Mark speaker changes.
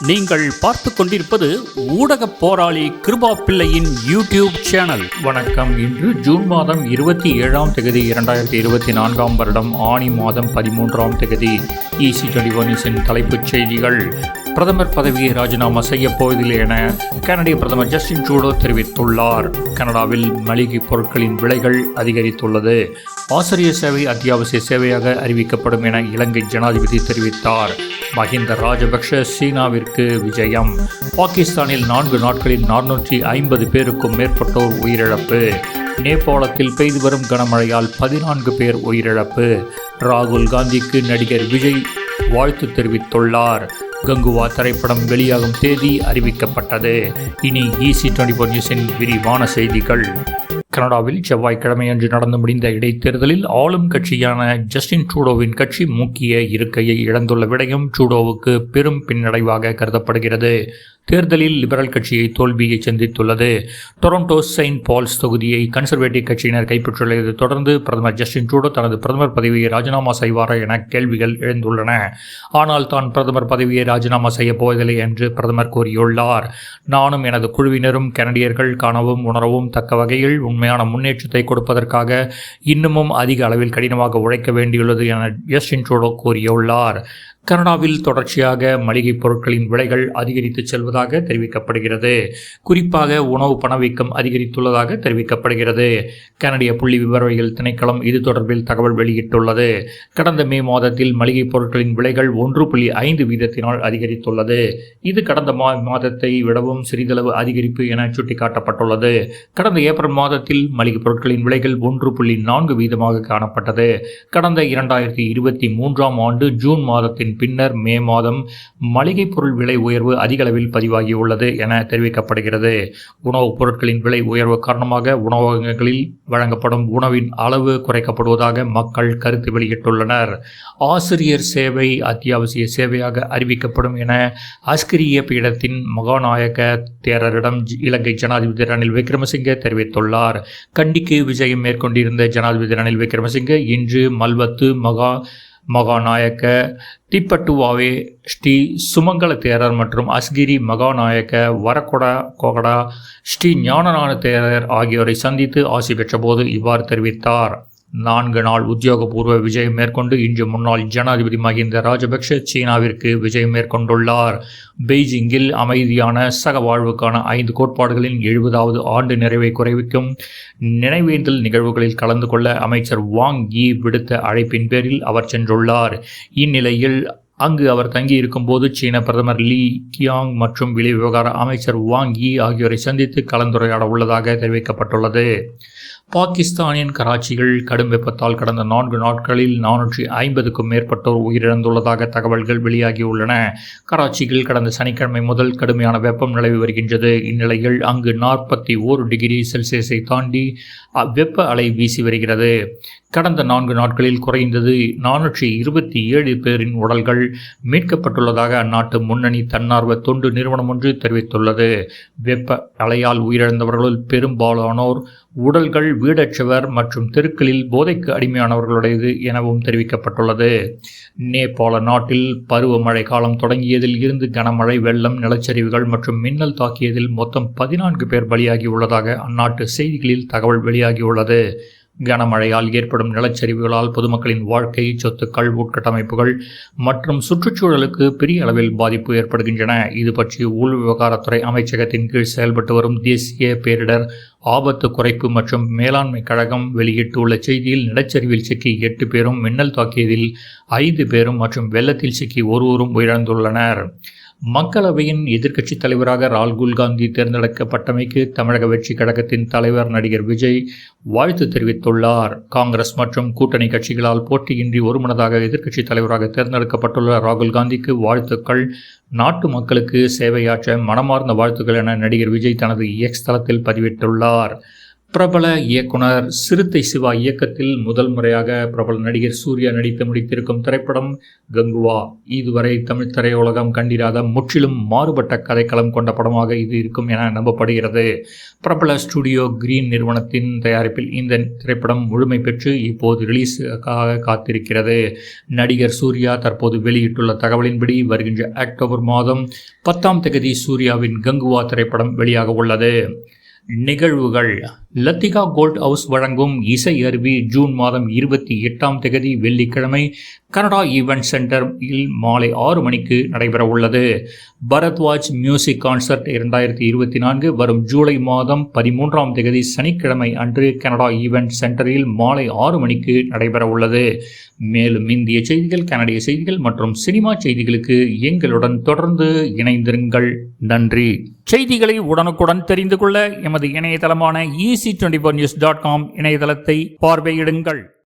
Speaker 1: நீங்கள் பார்த்து கொண்டிருப்பது ஊடக போராளி கிருபா பிள்ளையின் யூடியூப் சேனல். வணக்கம். இன்று ஜூன் மாதம் இருபத்தி ஏழாம் தேதி இரண்டாயிரத்தி இருபத்தி நான்காம் வருடம் ஆணி மாதம் பதிமூன்றாம் தேதி. இசி டுவெண்டி ஒன் தலைப்புச் செய்திகள். பிரதமர் பதவியை ராஜினாமா செய்யப்போவதில்லை என கனடிய பிரதமர் ஜஸ்டின் ட்ரூடோ தெரிவித்துள்ளார். கனடாவில் மளிகை பொருட்களின் விலைகள் அதிகரித்துள்ளது. ஆசிரியர் சேவை அத்தியாவசிய சேவையாக அறிவிக்கப்படும் என இலங்கை ஜனாதிபதி தெரிவித்தார். மஹிந்த ராஜபக்ஷ சீனாவிற்கு விஜயம். பாகிஸ்தானில் நான்கு நாட்களில் நானூற்றி ஐம்பது பேருக்கும் மேற்பட்டோர் உயிரிழப்பு. நேபாளத்தில் பெய்து வரும் கனமழையால் பதினான்கு பேர் உயிரிழப்பு. ராகுல் காந்திக்கு நடிகர் விஜய் வாழ்த்து தெரிவித்துள்ளார். கங்குவா திரைப்படம் வெளியாகும் தேதி அறிவிக்கப்பட்டது. இனி இசி டுவெண்டி ஃபோர் நியூஸின் விரிவான செய்திகள். கனடாவில் செவ்வாய்க்கிழமையன்று நடந்து முடிந்த இடைத்தேர்தலில் ஆளும் கட்சியான ஜஸ்டின் ட்ரூடோவின் கட்சி முக்கிய இருக்கையை இழந்துள்ள விடயம் ட்ரூடோவுக்கு பெரும் பின்னடைவாக கருதப்படுகிறது. தேர்தலில் லிபரல் கட்சியை தோல்வியை சந்தித்துள்ளது. டொரண்டோ செயின்ட் பால்ஸ் தொகுதியை கன்சர்வேட்டிவ் கட்சியினர் கைப்பற்றியுள்ளதை. தொடர்ந்து பிரதமர் ஜஸ்டின் ட்ரூடோ தனது பிரதமர் பதவியை ராஜினாமா செய்வாரா என கேள்விகள் எழுந்துள்ளன. ஆனால் தான் பிரதமர் பதவியை ராஜினாமா செய்யப் போவதில்லை என்று பிரதமர் கூறியுள்ளார். நானும் எனது குழுவினரும் கனடியர்கள் காணவும் உணரவும் தக்க வகையில் உண்மையான முன்னேற்றத்தை கொடுப்பதற்காக இன்னமும் அதிக அளவில் கடினமாக உழைக்க வேண்டியுள்ளது என ஜஸ்டின் ட்ரூடோ கூறியுள்ளார். கனடாவில் தொடர்ச்சியாக மளிகைப் பொருட்களின் விலைகள் அதிகரித்து செல்வதாக தெரிவிக்கப்படுகிறது. குறிப்பாக உணவு பணவீக்கம் அதிகரித்துள்ளதாக தெரிவிக்கப்படுகிறது. கனடிய புள்ளி விவரவியல் திணைக்களம் இது தொடர்பில் தகவல் வெளியிட்டுள்ளது. கடந்த மே மாதத்தில் மளிகைப் பொருட்களின் விலைகள் ஒன்று புள்ளி ஐந்து வீதத்தினால் அதிகரித்துள்ளது. இது கடந்த மா மாதத்தை விடவும் சிறிதளவு அதிகரிப்பு என சுட்டிக்காட்டப்பட்டுள்ளது. கடந்த ஏப்ரல் மாதத்தில் மளிகைப் பொருட்களின் விலைகள் ஒன்று புள்ளி நான்கு வீதமாக காணப்பட்டது. கடந்த இரண்டாயிரத்தி இருபத்தி மூன்றாம் ஆண்டு ஜூன் மாதத்தின் பின்னர் மே மாதம் மளிகைப் பொருள் விலை உயர்வு அதிக அளவில் பதிவாகியுள்ளது என தெரிவிக்கப்படுகிறது. உணவுப் பொருட்களின் விலை உயர்வு காரணமாக உணவகங்களில் வழங்கப்படும் உணவின் அளவு குறைக்கப்படுவதாக மக்கள் கருத்து வெளியிட்டுள்ளனர். ஆசிரியர் சேவை அத்தியாவசிய சேவையாக அறிவிக்கப்படும் என அஸ்கிரிய பீடத்தின் மகாநாயக தேரரிடம் இலங்கை ஜனாதிபதி ரணில் விக்ரமசிங்கே தெரிவித்துள்ளார். கண்டிக்கு விஜயம் மேற்கொண்டிருந்த ஜனாதிபதி ரணில் விக்ரமசிங்கே இன்று மல்வத்து மகா மகாநாயக்க திப்பட்டுவாவே ஸ்ரீ சுமங்கல தேரர் மற்றும் அஸ்கிரி மகாநாயக்க வரகொடா கொகடா ஸ்ரீ ஞானநாத தேரர் ஆகியோரை சந்தித்து ஆசி பெற்றபோது இவ்வாறு தெரிவித்தார். நான்கு நாள் உத்தியோகபூர்வ விஜயம் மேற்கொண்டு இன்று முன்னாள் ஜனாதிபதி மஹிந்த ராஜபக்ஷ சீனாவிற்கு விஜயம் மேற்கொண்டுள்ளார். பெய்ஜிங்கில் அமைதியான சக வாழ்வுக்கான ஐந்து கோட்பாடுகளின் எழுபதாவது ஆண்டு நிறைவை குறைவிக்கும் நினைவேந்தல் நிகழ்வுகளில் கலந்து கொள்ள அமைச்சர் வாங் யி விடுத்த அழைப்பின் பேரில் அவர் சென்றுள்ளார். இந்நிலையில் அங்கு அவர் தங்கியிருக்கும் போது சீன பிரதமர் லீ கியாங் மற்றும் வெளி விவகார அமைச்சர் வாங் யி ஆகியோரை சந்தித்து கலந்துரையாட உள்ளதாக தெரிவிக்கப்பட்டுள்ளது. பாகிஸ்தானின் கராச்சியில் கடும் வெப்பத்தால் கடந்த நான்கு நாட்களில் நானூற்றி ஐம்பதுக்கும் மேற்பட்டோர் உயிரிழந்துள்ளதாக தகவல்கள் வெளியாகியுள்ளன. கராச்சியில் கடந்த சனிக்கிழமை முதல் கடுமையான வெப்பம் நிலவி வருகின்றது. இந்நிலையில் அங்கு நாற்பத்தி ஓரு டிகிரி செல்சியஸை தாண்டி அ- வெப்ப அலை வீசி வருகிறது. கடந்த நான்கு நாட்களில் குறைந்தது நானூற்றி இருபத்தி ஏழு பேரின் உடல்கள் மீட்கப்பட்டுள்ளதாக அந்நாட்டு முன்னணி தன்னார்வ தொண்டு நிறுவனம் ஒன்று தெரிவித்துள்ளது. வெப்ப அலையால் உயிரிழந்தவர்களுள் பெரும்பாலானோர் உடல்கள் வீடற்றவர் மற்றும் தெருக்களில் போதைக்கு அடிமையானவர்களுடையது எனவும் தெரிவிக்கப்பட்டுள்ளது. நேபாள நாட்டில் பருவமழை காலம் தொடங்கியதில் இருந்து கனமழை வெள்ளம் நிலச்சரிவுகள் மற்றும் மின்னல் தாக்கியதில் மொத்தம் பதினான்கு பேர் பலியாகியுள்ளதாக அந்நாட்டு செய்திகளில் தகவல் வெளியாகியுள்ளது. கனமழையால் ஏற்படும் நிலச்சரிவுகளால் பொதுமக்களின் வாழ்க்கை சொத்துக்கள் உட்கட்டமைப்புகள் மற்றும் சுற்றுச்சூழலுக்கு பெரிய அளவில் பாதிப்பு ஏற்படுகின்றன. இது பற்றி உள் விவகாரத்துறை அமைச்சகத்தின் கீழ் செயல்பட்டு வரும் தேசிய பேரிடர் ஆபத்து குறைப்பு மற்றும் மேலாண்மை கழகம் வெளியிட்டுள்ள செய்தியில் நிலச்சரிவில் சிக்கி எட்டு பேரும் மின்னல் தாக்கியதில் ஐந்து பேரும் மற்றும் வெள்ளத்தில் சிக்கி ஒருவரும் உயிரிழந்துள்ளனர். மக்களவையின் எதிர்க்கட்சித் தலைவராக ராகுல் காந்தி தேர்ந்தெடுக்கப்பட்டமைக்கு தமிழக வெற்றி கழகத்தின் தலைவர் நடிகர் விஜய் வாழ்த்து தெரிவித்துள்ளார். காங்கிரஸ் மற்றும் கூட்டணி கட்சிகளால் போட்டியின்றி ஒருமனதாக எதிர்க்கட்சித் தலைவராக தேர்ந்தெடுக்கப்பட்டுள்ள ராகுல் காந்திக்கு வாழ்த்துக்கள். நாட்டு மக்களுக்கு சேவையாற்ற மனமார்ந்த வாழ்த்துக்கள் என நடிகர் விஜய் தனது எக்ஸ் தளத்தில் பதிவிட்டுள்ளார். பிரபல இயக்குனர் சிறுத்தை சிவா இயக்கத்தில் முதல் முறையாக பிரபல நடிகர் சூர்யா நடித்து முடித்திருக்கும் திரைப்படம் கங்குவா. இதுவரை தமிழ் திரையுலகம் கண்டிராத முற்றிலும் மாறுபட்ட கதைக்களம் கொண்ட படமாக இது இருக்கும் என நம்பப்படுகிறது. பிரபல ஸ்டுடியோ கிரீன் நிறுவனத்தின் தயாரிப்பில் இந்த திரைப்படம் முழுமை பெற்று இப்போது ரிலீஸுக்காக காத்திருக்கிறது. நடிகர் சூர்யா தற்போது வெளியிட்டுள்ள தகவலின்படி வருகின்ற அக்டோபர் மாதம் பத்தாம் தேதி சூர்யாவின் கங்குவா திரைப்படம் வெளியாக உள்ளது. நிகழ்வுகள் லத்திகா கோல்ட் ஹவுஸ் வழங்கும் இசை அருவி ஜூன் மாதம் இருபத்தி எட்டாம் தேதி வெள்ளிக்கிழமை கனடா ஈவென்ட் சென்டரில் மாலை ஆறு மணிக்கு நடைபெறவுள்ளது. பரத்வாஜ் மியூசிக் கான்சர்ட் இரண்டாயிரத்தி இருபத்தி நான்கு வரும் ஜூலை மாதம் பதிமூன்றாம் தேதி சனிக்கிழமை அன்று கனடா ஈவெண்ட் சென்டரில் மாலை ஆறு மணிக்கு நடைபெற உள்ளது மேலும் இந்திய செய்திகள் கனடிய செய்திகள் மற்றும் சினிமா செய்திகளுக்கு எங்களுடன் தொடர்ந்து இணைந்திருங்கள். நன்றி. செய்திகளை உடனுக்குடன் தெரிந்து கொள்ள எமது இணையதளமான easy twenty four news dot com இணையதளத்தை பார்வையிடுங்கள்.